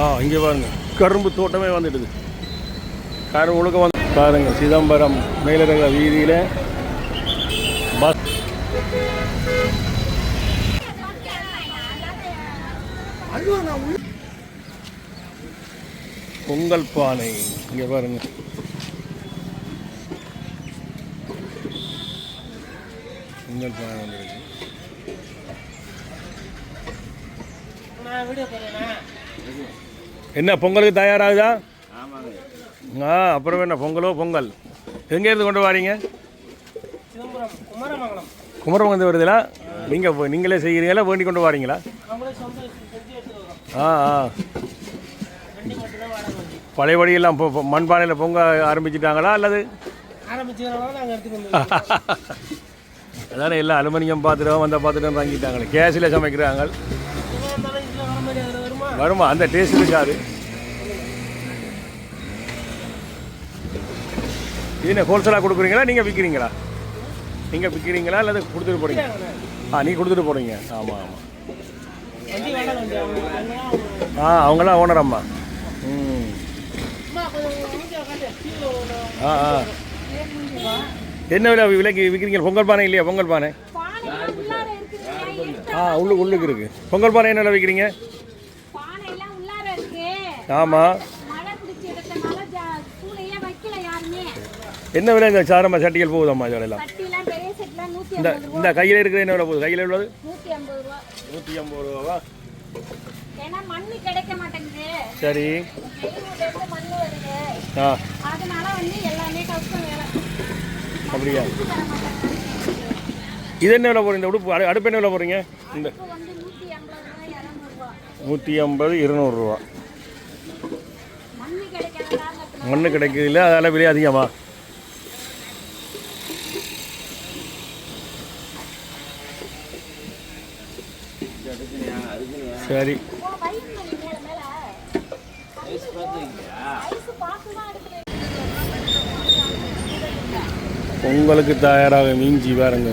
ஆ இங்கே பாருங்க. கரும்பு தோட்டமே வந்துடுது. கரும்பு முழுக்க வந்து பாருங்கள் சிதம்பரம் மேலரக வீதியில் பஸ் பொங்கல் பானை. இங்கே பாருங்க. பொங்கல் பானை வந்துருக்கு என்ன பொங்கலுக்கு தயாராகுதா? ஆ அப்புறம் என்ன பொங்கலோ பொங்கல்? எங்கேருந்து கொண்டு வாரீங்க? குமாரமங்கலம். வருதுல? நீங்கள் நீங்களே செய்கிறீங்களா வேண்டி கொண்டு வாரீங்களா? ஆ ஆ. பழையபடியெல்லாம் இப்போ மண்பானையில் பொங்க ஆரம்பிச்சிட்டாங்களா அல்லது? அதானே எல்லாம் அலுமினியம் பாத்திரம் அந்த பாத்திரம் வாங்கிட்டாங்களே. கேஸில் சமைக்கிறாங்க இவன் இருந்தாலும் இதில் வர மாதிரி அதில் வருமா? அந்த டேஸ்ட் இருக்காது என்ன ஹோல்சேலாக கொடுக்குறீங்களா? நீங்கள் விற்கிறீங்களா நீங்கள் விற்கிறீங்களா அல்லது கொடுத்துட்டு போகிறீங்க ஆ நீ கொடுத்துட்டு போகிறீங்க ஆமாம் ஆமாம் ஆ அவங்களாம் ஓனர் அம்மா. ம். ஆ ஆ. என்ன விலை விலைக்கு விற்கிறீங்க பொங்கல் பானை இல்லையா? பொங்கல் பானை? ஆ உள்ளு உள்ளுக்கு இருக்கு. பொங்கல் பானை என்ன விலை விற்கிறீங்க ஆமாம் என்ன விலை இந்த சாரம்மா சட்டிகள் போகுதம்மா இதெல்லாம் இந்த இந்த கையில் இருக்கிற என்ன விலை போகுது? கையில் உள்ளது? நூற்றி ஐம்பது ரூபாவா சரி. ஆ. அப்படியா? இது என்ன விலை போகிறீங்க இந்த உடுப்பு அடு அடுப்பு என்ன விலை போகிறீங்க இந்த நூற்றி ஐம்பது இருநூறுவா மண் கிடைக்கிறதில்ல அதனால் விலை அதிகமாக சரி. பொங்கலுக்கு தயாராக மீஞ்சி பாருங்க.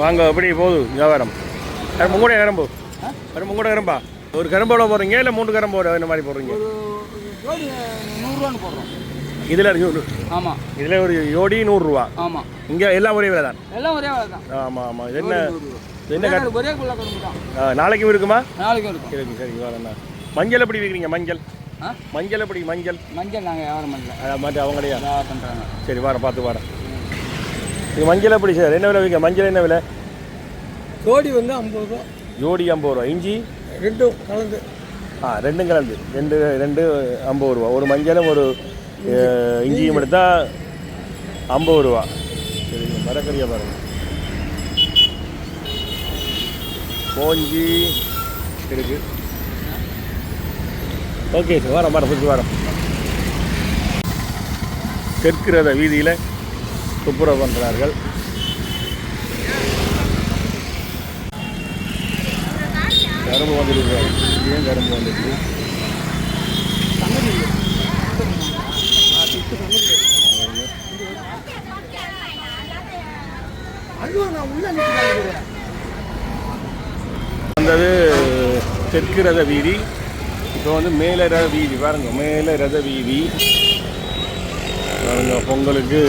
வாங்க எப்படி? போகுது வியாபாரம். அது முங்கூட கரம்பு. அது முங்கூட கரம்பா? ஒரு கரம்போட போடுறீங்க? இல்லை மூணு கரம்போட இந்த மாதிரி போடுறீங்க? நூறுரூவான்னு போடுறோம். இதில் ஆமாம் இதில் ஒரு ஜோடி நூறுரூவா. ஆமாம் இங்கே எல்லாம் ஒரே விலை தான் எல்லாம் ஒரே வேலை தான் ஆமாம் ஆமாம் இது என்ன என்ன கட்- ஒரே நாளைக்கும் இருக்குமா? நாளைக்கும் இருக்கும். சரி சரி வரேண்ணா மஞ்சள் எப்படி விற்கிறீங்க மஞ்சள். மஞ்சள் எப்படி? மஞ்சள். மஞ்சள் நாங்கள் வியாபாரம் பண்ணல. மாற்றி அவங்களையா? பண்ணுறாங்க சரி வரேன் பார்த்து வரேன். இது மஞ்சள் எப்படி சார்? என்ன விலை விற்க? மஞ்சள் என்ன விலை? ஜோடி வந்து ஐம்பது ரூபா. ஜோடி ஐம்பது ரூபா. இஞ்சி? ரெண்டும் கலந்து. ஆ ரெண்டும் கலந்து. ரெண்டு ரெண்டு ஐம்பது ரூபா. ஒரு மஞ்சளும் ஒரு இஞ்சியும் எடுத்தால் ஐம்பது ரூபா. சரி மரக்கறியா பாருங்க. கோஞ்சி இருக்கு. ஓகே சார் வரேன் வரேன் சுற்றி வரேன் தெற்கு ரத வீதியில் துப்புரவு பண்ணுறார்கள் கரும்பு வந்துருக்கு ஏன் கரும்பு வந்துருக்கு வந்தது தெற்கு ரத வீதி. இப்போ வந்து மேலே ரத வீதி. பாருங்க மேலே ரத வீதி. பாருங்க பொங்கலுக்கு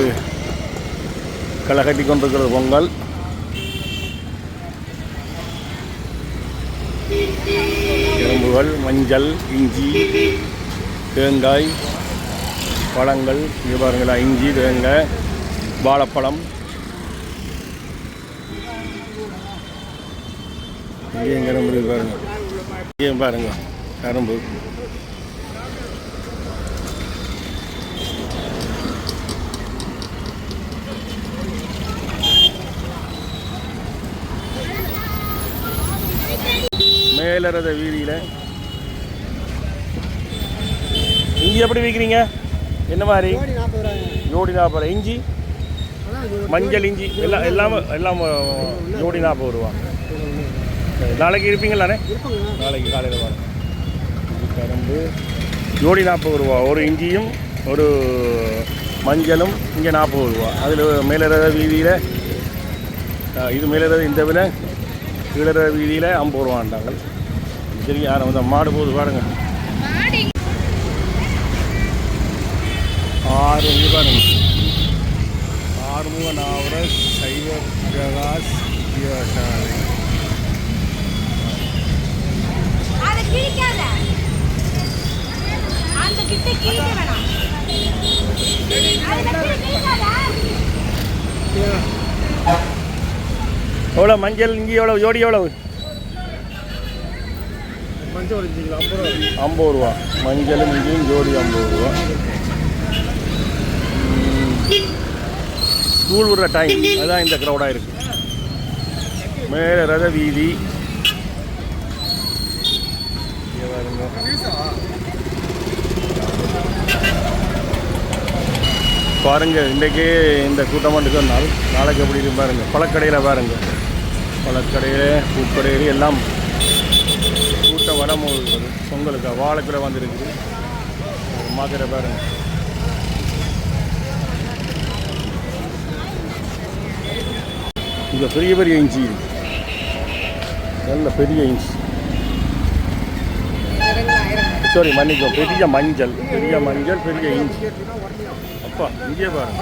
களை கட்டி கொண்டிருக்கிறது பொங்கல். எறும்புகள் மஞ்சள் இஞ்சி தேங்காய் பழங்கள் இங்கே பாருங்களா இஞ்சி தேங்காய் வாழைப்பழம். இங்கேயும் கரும்பு பாருங்கள் இங்கேயும் பாருங்கள் கரும்பு மேலரத வீதியில். இஞ்சி எப்படி விற்கிறீங்க என்ன மாதிரி? ஜோடி நாற்பது இஞ்சி? மஞ்சள் இஞ்சி. எல்லாம் எல்லாமே எல்லாம் ஜோடி நாற்பது ரூபா நாளைக்கு இருப்பீங்களாண்ணே? இருப்பாங்க. நாளைக்கு காலையில் இது கரும்பு. ஜோடி நாற்பது ரூபா ஒரு இஞ்சியும் ஒரு மஞ்சளும் இங்கே நாற்பது ரூபா அதில் மேலரத வீதியில் இது மேலரத இந்த விலை கீழற வீதியில் ஐம்பது ரூபான்றாங்க. சரி யாரும் வந்து மாடு போகுது பாருங்க. ஆறு இங்கே பாருங்க. ஆறுமுக நாவரஸ் சைவ பிரகாஷ் விவசாயி அந்த கிட்ட வேணாம். கிழிக்காத. எவ்வளோ மஞ்சள் இங்கே எவ்வளோ ஜோடி எவ்வளவு? ஐம்பது ரூபா. ஐம்பது ரூபா. மஞ்சளும் ஜோடி ஐம்பது ரூபா. ஸ்கூல் விடுற டைம் அதுதான் இந்த க்ரௌடாக இருக்கு. மேலே ரத வீதி. இங்க பாருங்க. பாருங்க இன்றைக்கே இந்த கூட்டமாக மட்டும் நாள் நாளைக்கு எப்படி இருக்கு பாருங்கள் பழக்கடையில் பாருங்கள் பழக்கடையில் பூக்கடையில் எல்லாம் கூட்டம் வடம் போகுது பொங்கலுக்கு வாழைக்குள்ள வந்துருக்குது. மாத்திரை பாருங்க. இங்கே பெரிய பெரிய இஞ்சி நல்ல பெரிய இஞ்சி. சாரி மன்னிக்கும் பெரிய மஞ்சள். பெரிய மஞ்சள் பெரிய இஞ்சி. அப்பா இங்கே பாருங்க.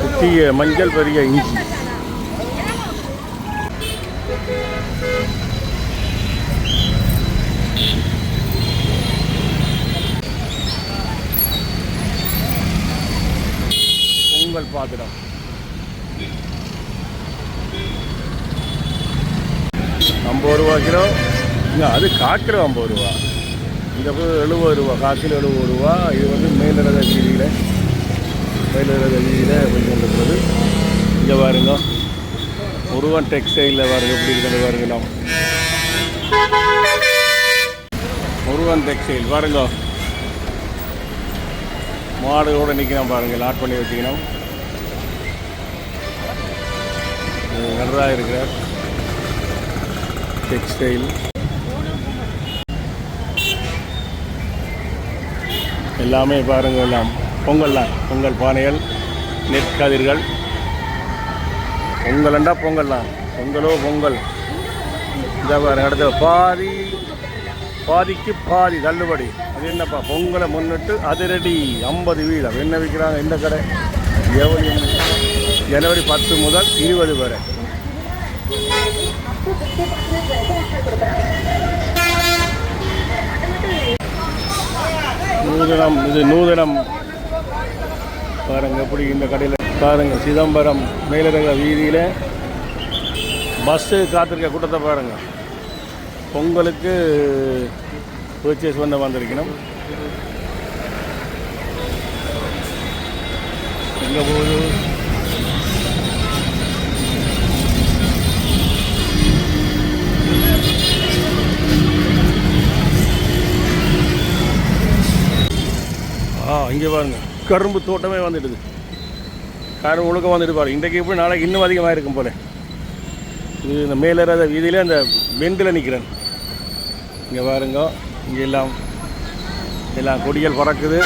பெரிய மஞ்சள் பெரிய இஞ்சி. பொங்கல் பாத்திரம். ஐம்பது ரூபா கிலோ. இங்கே அது காக்கிலோ ஐம்பது ரூபா. இந்த எழுபது ரூபா காக்கில் எழுபது ரூபா. இது வந்து மேலிறத வீதியில் மேலிறத வீதியில் போய் கொண்டிருக்கிறது இங்கே பாருங்க முருகன் டெக்ஸ்டைலில் பாருங்க எப்படி இருக்கிறது பாருங்கலாம் முருகன் டெக்ஸ்டைல் பாருங்க. மாடுகளோட நிற்கணும் பாருங்க லாட் பண்ணி வச்சுக்கணும் நன்றாக இருக்கிற டெக்ஸ்டைல் எல்லாமே பாருங்க எல்லாம். பொங்கல் தான் பொங்கல் பானைகள் நெற்கதிர்கள். பொங்கல்ண்டா பொங்கல் தான் பொங்கலோ பொங்கல். இந்த பாருங்க அடுத்த பாதி பாதிக்கு பாதி தள்ளுபடி. அது என்னப்பா? பொங்கலை முன்னிட்டு அதிரடி ஐம்பது வீதம். என்ன விற்கிறாங்க இந்த கடை? எவ்வளோ ஜனவரி பத்து முதல் இருபது வரை. நூதனம் இது நூதனம். பாருங்க எப்படி இந்த கடையில் பாருங்க சிதம்பரம் மேலரங்க வீதியில் பஸ்ஸு காத்திருக்க கூட்டத்தை பாருங்க. பொங்கலுக்கு பர்ச்சேஸ் பண்ண வந்திருக்கணும். எங்கே போகுது? ஆ இங்கே பாருங்கள் கரும்பு தோட்டமே வந்துடுது. கரும்பு ஒழுக்க வந்துட்டு பாருங்க இன்றைக்கு எப்படி நாளைக்கு இன்னும் அதிகமாக இருக்கும் போல. இது இந்த மேலேறாத வீதியில் அந்த பெண்டில் நிற்கிறேன் இங்கே பாருங்க. இங்கே எல்லாம் எல்லாம் கொடிகள் பறக்குது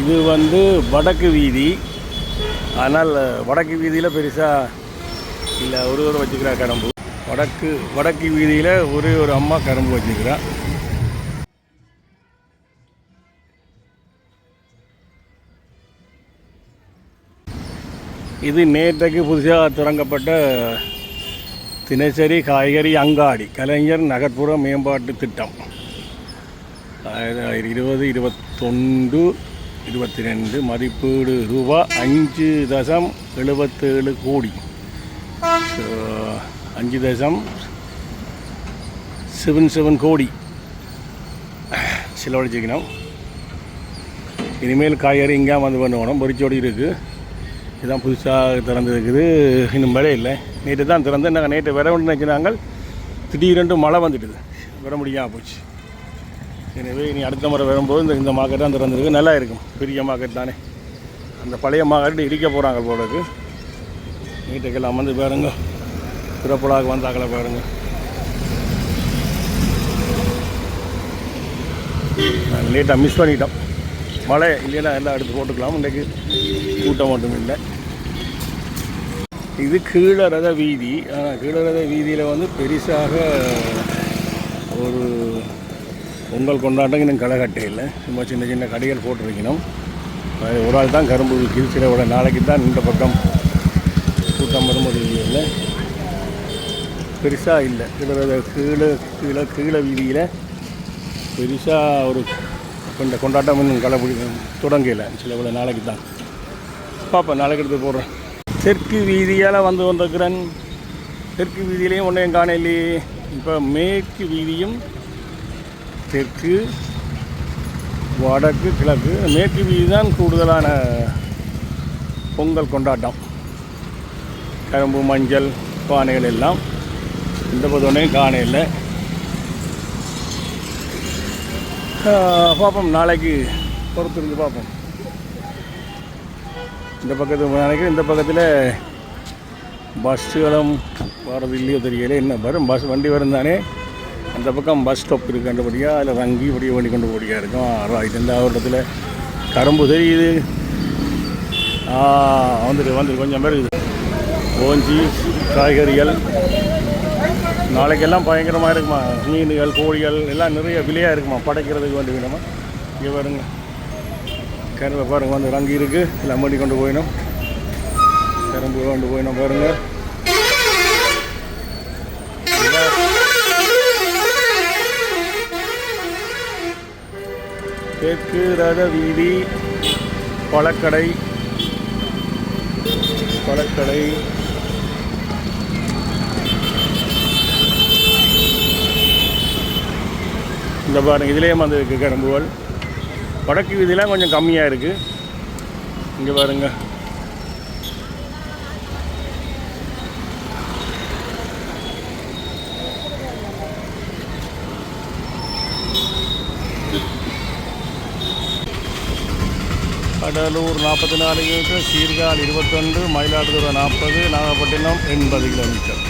இது வந்து வடக்கு வீதி. ஆனால் வடக்கு வீதியில் பெருசாக இல்லை ஒரு ஒரு வச்சுக்கிறா கரும்பு. வடக்கு வடக்கு வீதியில் ஒரே ஒரு அம்மா கரும்பு வச்சுக்கிறா. இது நேற்றைக்கு புதுசாக தொடங்கப்பட்ட தினசரி காய்கறி அங்காடி கலைஞர் நகர்ப்புற மேம்பாட்டு திட்டம். ஆயிரத்தி இருபது இருபத்தொன்று இருபத்தி ரெண்டு மதிப்பீடு ரூபா அஞ்சு தசம் எழுபத்தேழு கோடி. அஞ்சு தசம் செவன் செவன் கோடி. செலவழிச்சிக்கணும் இனிமேல் காய்கறி இங்கே வந்து பண்ணுவோம். பொறிச்சோடி இருக்குது இதுதான் புதுசாக திறந்துருக்குது இன்னும் மழை இல்லை. நேற்று தான் திறந்து நாங்கள் நேற்று வர வேண்டிய நினைச்சினாங்க திடீரென்று மழை வந்துட்டுது. விட முடியாமல் போச்சு. எனவே இனி அடுத்த முறை வரும்போது இந்த இந்த மார்க்கெட் தான் திறந்துருக்கு. நல்லா இருக்கும். பெரிய மார்க்கெட் தானே. அந்த பழைய மார்க்கெட் இடிக்க போகிறாங்க போலக்கு நீட்டுக்கெல்லாம் வந்து பாருங்க. திறப்புலாக வந்தாக்களை பாருங்க. லேட்டாக மிஸ் பண்ணிட்டோம். மழை இல்லைன்னா எல்லாம் எடுத்து போட்டுக்கலாம். இன்றைக்கு கூட்டம் மட்டும் இல்லை. இது கீழரத வீதி. ஆனால் கீழரத வீதியில் வந்து பெருசாக ஒரு பொங்கல் கொண்டாட்டம் இன்னும் களை கட்டே இல்லை. சும்மா சின்ன சின்ன கடைகள் போட்டிருக்கணும். அது ஒரு ஆள் தான் கரும்பு கிழிச்சிட சில விட நாளைக்கு தான் இந்த பக்கம் கூட்டம் வரும்போது இல்லை. பெருசாக இல்லை. கீழரத கீழே கீழே கீழே வீதியில் பெருசாக ஒரு இந்த கொண்டாட்டம் இன்னும் களை தொடங்கலை. சில விட நாளைக்கு தான். பார்ப்பேன் நாளைக்கு எடுத்து போடுறேன். தெற்கு வீதியால் வந்து வந்திருக்கிறேன் தெற்கு வீதியிலையும் ஒன்றையும் காணலையே. இப்போ மேற்கு வீதியும் தெற்கு வடக்கு கிழக்கு. மேற்கு வீதி தான் கூடுதலான பொங்கல் கொண்டாட்டம். கரும்பு மஞ்சள் பானைகள் எல்லாம். இந்த பக்கத்தொன்னையும் காண இல்லை. பார்ப்போம். நாளைக்கு பொறுத்திருந்து பார்ப்போம். இந்த பக்கத்து நினைக்கிறேன் இந்த பக்கத்தில் பஸ்ஸுகளும் வர்றது இல்லையோ தெரியல. என்ன வரும்? பஸ் வண்டி வரும் தானே அந்த பக்கம் பஸ் ஸ்டாப் இருக்கின்றபடியாக அதில் வங்கி இப்படியே வண்டி கொண்டு போடியாக இருக்கும். ரைட் இந்த இடத்துல கரும்பு தெரியுது. வந்துட்டு வந்துட்டு கொஞ்சம் பேர் இருக்குது ஓஞ்சி காய்கறிகள் நாளைக்கெல்லாம் பயங்கரமாக இருக்குமா? மீன்கள் கோழிகள் எல்லாம் நிறைய விலையாக இருக்குமா? படைக்கிறதுக்கு வேண்டி வேணுமா இங்கே பாருங்க. கரும்பை பாருங்க வந்து ரங்கி இருக்குது எல்லாம் பண்ணி கொண்டு போயிடும் கரும்பு கொண்டு போயிடும் பாருங்கள் தெற்கு ரத வீதி பழக்கடை. பழக்கடை. இந்த பாருங்க இதுலேயே வந்து இருக்குது கரும்புகள். வடக்கு வீதியெலாம் கொஞ்சம் கம்மியாக இருக்குது இங்கே பாருங்க. கடலூர் நாற்பத்தி நாலு கிலோமீட்டர் சீர்காழி இருபத்தொன்று மயிலாடுதுறை நாற்பது நாகப்பட்டினம் எண்பது கிலோமீட்டர்.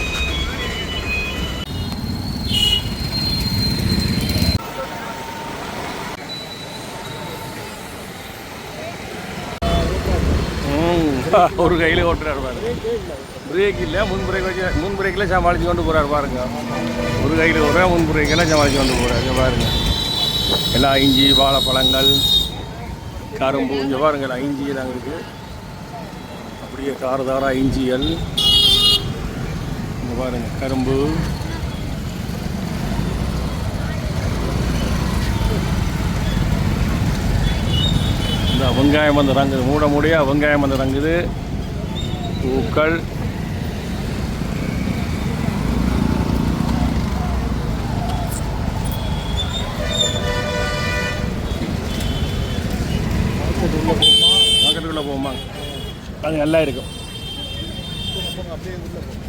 ஒரு கையில் ஓட்டுறாரு பாருங்க பிரேக் இல்லை முன் பிரேக் வச்சு முன் பிரேக்கில் சமாளித்து கொண்டு போகிறாரு பாருங்க. ஒரு கையில் ஒரு முன் பிரேக்கெல்லாம் சமாளித்து கொண்டு போகிறாரு பாருங்க. எல்லா இஞ்சி வாழைப்பழங்கள் கரும்பு இங்கே பாருங்கள் எல்லாம் இஞ்சி இருக்குது அப்படியே காரதாரா ஐஞ்சியல் இங்கே பாருங்கள் கரும்பு. இந்த வெங்காயம் வந்து ரங்குது. மூட மூடியாக வெங்காயம் வந்து ரங்குது. பூக்கள். ஆமாங்க. அது நல்லா இருக்கும்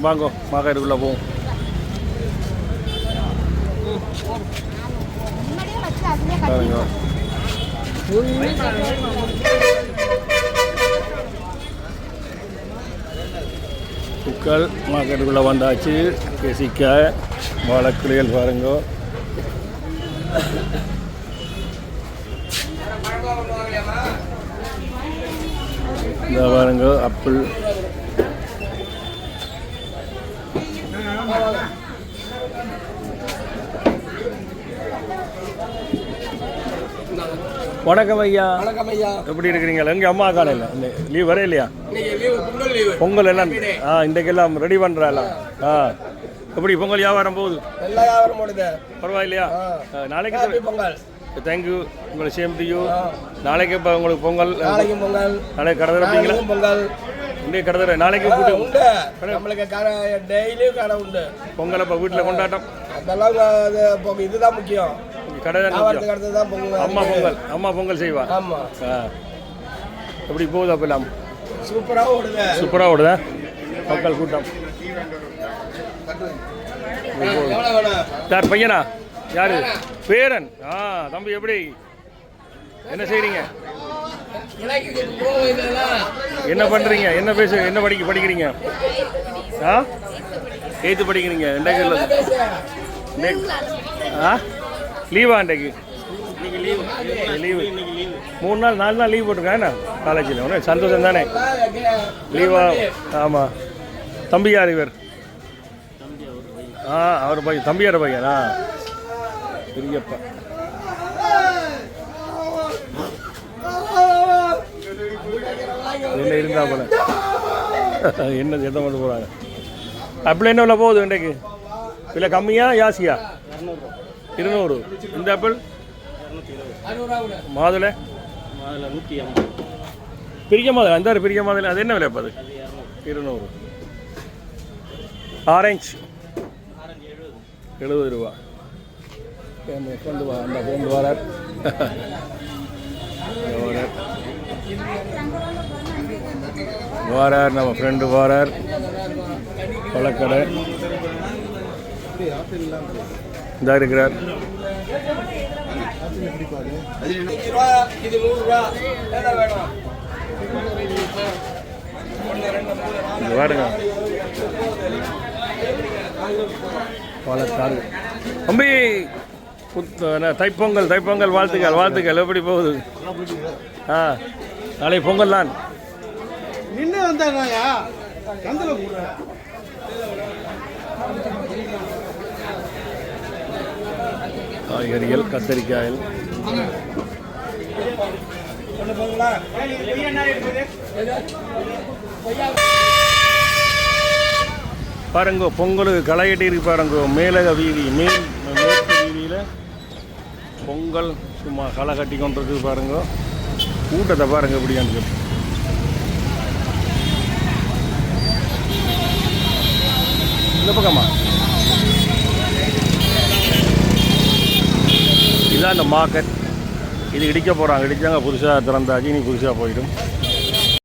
வாங்கோ மாகாடுக்குள்ளே போவோம். முன்னாடியே வச்சு பாருங்க. பூக்கள் மார்க்கெட்டுக்குள்ளே வந்தாச்சு. பேசிக்க வாழைக்கிளிகள் பாருங்க. இந்த பாருங்க அப்பிள் வணக்கம் ஐயா. வணக்கம் ஐயா. எப்படி இருக்கிறீங்க? எங்க அம்மா காலையில்? லீவ் வர இல்லையா? பொங்கல் எல்லாம் ஆ இன்றைக்கெல்லாம் ரெடி பண்ணுறாலாம் ஆ. எப்படி பொங்கல் வியாபாரம் போகுது? எல்லா வியாபாரம் ஓடுது. பரவாயில்லையா? நாளைக்கு பொங்கல். தேங்க்யூ உங்களை சேம் டு யூ நாளைக்கு இப்போ உங்களுக்கு பொங்கல். நாளைக்கும் பொங்கல். நாளைக்கு கடை திறப்பீங்களா பொங்கல். இன்றைய கடை திற நாளைக்கு கூட்டு. உண்டு. நம்மளுக்கு கடை டெய்லியும் கடை உண்டு. பொங்கல் இப்போ வீட்டில் கொண்டாட்டம். அதெல்லாம் இதுதான் முக்கியம். கடை தான் பொங்கல். அம்மா பொங்கல். அம்மா பொங்கல் செய்வா. ஆமா. ஆ. எப்படி போகுது அப்பெல்லாம் சூப்பரா ஓடுது. சூப்பராக ஓடுதா? மக்கள் கூட்டம். யார் பையனா? யாரு? பேரன். ஆ தம்பி எப்படி? என்ன செய்றீங்க? என்ன பண்றீங்க? என்ன பேச என்ன படிக்க படிக்கிறீங்க? ஆ? எய்த்து படிக்கிறீங்க இன்றைக்கு இல்லை இன்னைக்கு- ஆ? லீவா இன்றைக்கு லீவு மூணு நாள் நாலு நாள் லீவ் போட்டிருக்கேன் என்ன? காலேஜில் ஒன்று சந்தோஷம் தானே? லீவா ஆமாம் தம்பி யார் இவர்? ஆ அவர் பையன். தம்பியார் பையனா? பெரியப்பா. என்ன இருந்தா போல. என்ன எதை கொண்டு போகிறாங்க ஆப்பிள் என்ன விலை போகுது இன்றைக்கு? விலை கம்மியா ஜாஸ்தியா? இருநூறு. இந்த ஆப்பிள் மாதுளை? பெரிய மாதுளை. அந்த பெரிய மாதுளை. அது என்ன விலை அது? இருநூறு. ஆரஞ்சு. எழுபது ரூபா. கொண்டு வா அந்த கொண்டு வரார் வாரார் நம்ம ஃப்ரெண்டு வாரார். பழக்கடை. இந்த இருக்கிறார். அஞ்சு ரூபா தம்பி புத் என்ன, தைப்பொங்கல் தைப்பொங்கல் வாழ்த்துக்கள் வாழ்த்துக்கள். எப்படி போகுது? ஆ நாளை பொங்கல் தான். நின்று வந்தாங்கயா கந்தில் போடுற காய்கறிகள் கத்தரிக்காயில் பாருங்க பொங்கலுக்கு களை கட்டி இருக்கு பாருங்க. மேலக வீதி மேல் மேற்கு வீதியில் பொங்கல் சும்மா களை கட்டி கொண்டிருக்கு பாருங்க. கூட்டத்தை பாருங்க இப்படியான்னு இந்த பக்கமா? இதான் இந்த மார்க்கெட் இது இடிக்க போகிறாங்க இடிச்சாங்க புதுசாக திறந்தாச்சு இனி புதுசாக போயிடும்.